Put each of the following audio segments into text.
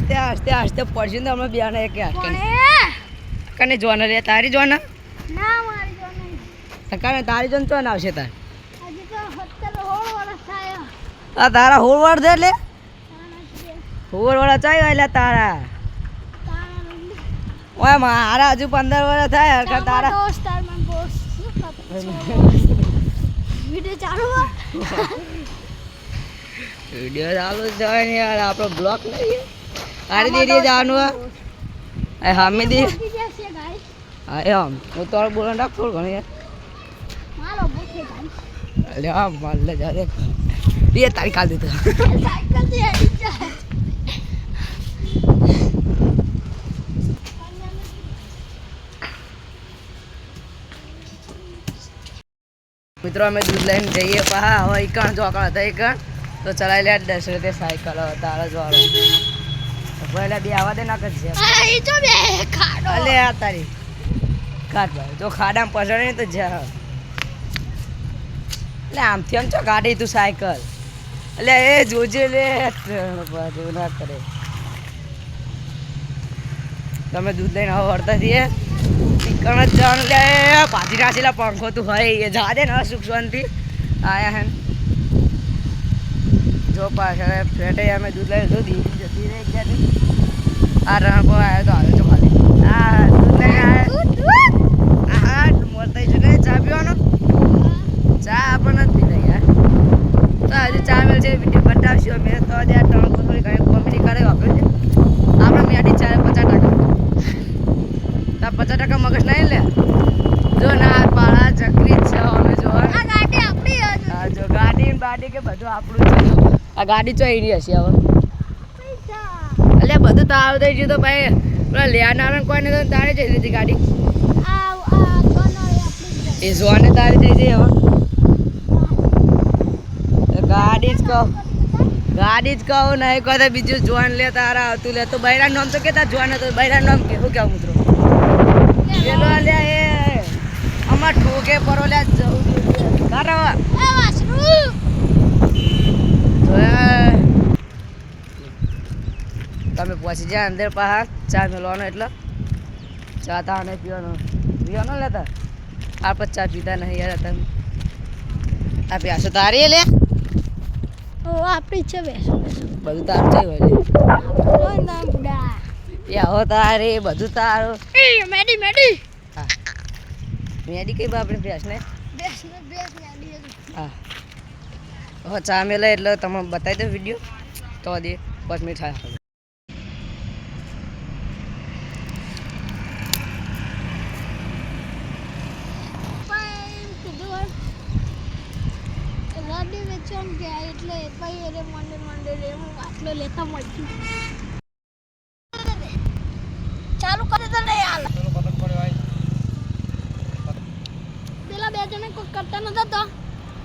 આસ્તે આસ્તે આસ્તે પડશે ને અમે બે ને એક હાથ કને જોન રે? તારી જોન ના મારી જો નહીં. કને તારી જોન તો ના આવશે તાર. હજી તો થયા. આ તારા હોળ વાળ દે એટલે? હોળ ચાય એટલે તારા. ઓય મારા હજુ પંદર વર્ષ થાય હરખા તારા. વિડિયો ચાલુ? વીડિયો ચાલુ ને યાર આપણો બ્લોક નહીં. તારી દીદી જવાનું હા? હામી દી. પહોંચી જશે guys. હા હું તો બોલવાનું રાખ થોડું ઘણું યાર. અલે હા માર લે જા રે બે તારીખ કાલ દીધો. મિત્રો અમે દૂધ લઈને જઈએ પા હવે એકણ ચોકણ હતા એકણ તો ચલાવી લે દસ રીતે સાયકલ હતા તારા જોડો પહેલા બે આવા દે ના કરશે એ જો બે ખાડો. અલે આ તારી. કાઢ ભાઈ જો ખાડામાં પસડે ને તો જા એટલે આમથી આમ છો ગાડી તું સાયકલ? એટલે એ જોજે લે બધું ના કરે. તમે દૂધ લઈને હવે વળતા છીએ ચિકન જ જવાનું. લે પાછી નાખેલા પંખો તું હોય એ જા દે ને સુખ શાંતિ. આયા હે પાછળ ફેટે અમે દૂધ લીધું દીદી જતી રહી ગયા આ રણકો આવ્યો તો આવ્યો છો ખાલી. આ દૂધ લઈને આવ્યો દૂધ, દૂધ. હા છે ને ચા પીવાનો? ચા આપણને જ પીતા યાર. તો હજુ ચા મેળ છે વીડિયો બતાવશું અમે. તો આજે આ ત્રણ થોડી ઘણી કોમેડી કરે વાપરે છે. આપણે મેડી ચા પચાસ ટકા. તો પચાસ ટકા મગજ નહીં લે? જો ના પાળા ચકરી છે અમે જો ગાડી બાડી કે બધું આપણું છે. આ ગાડી ચો એની હશે હવે. એટલે બધું તો થઈ ગયું તો ભાઈ, પેલા લેનાર કોઈને તો તારે જઈ લીધી ગાડી. એ જોવાને તારી થઈ જઈ હવે. ગાડી જ કહું. ગાડી જ કહું, નહીં કહો તો બીજું જોવાન લે, તારા આવતું લે. તો બૈરા નામ તો કેતા જોવાને તો બૈરા નામ કે, શું કેવું મિત્રો? પેલો લ્યા એ, અમાર ઠોકે પરો લ્યા જવું તારા. તમે પહોંચી જાય અંદર પાહા ચા મેળવાનો એટલે ચા તા નહીં પીવાનો. પીવાનો લેતા આપણે ચા પીતા નહીં યાર તમે. આ પ્યાસો તારી લે. ઓ આપણી છે બેસ બધું તારું થઈ હોય લે. નામ બુડા યાહો તારે બધું તારું એ મેડી મેડી. હા. મેડી કઈ બાપડે બેસ ને બેસ ને બેસ મેડી હા. હવે ચા મેલે એટલે તમે બતાવી દો વીડિયો તો દે પાંચ મિનિટ થાય. વેચવાનું કે એટલે ભાઈ અરે મંડે મંડે રે હું આટલો લેતા મળ્યું ચાલુ કરી પેલા બે જણા કોઈ કરતા નતા તો.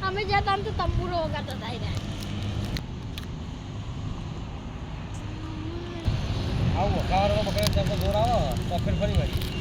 અમે જતા ને તો તંબુરો વગાડતા હતા યાર આવો બકરે ચાર તો જોર આવો, તો ફરી ફરી વળી.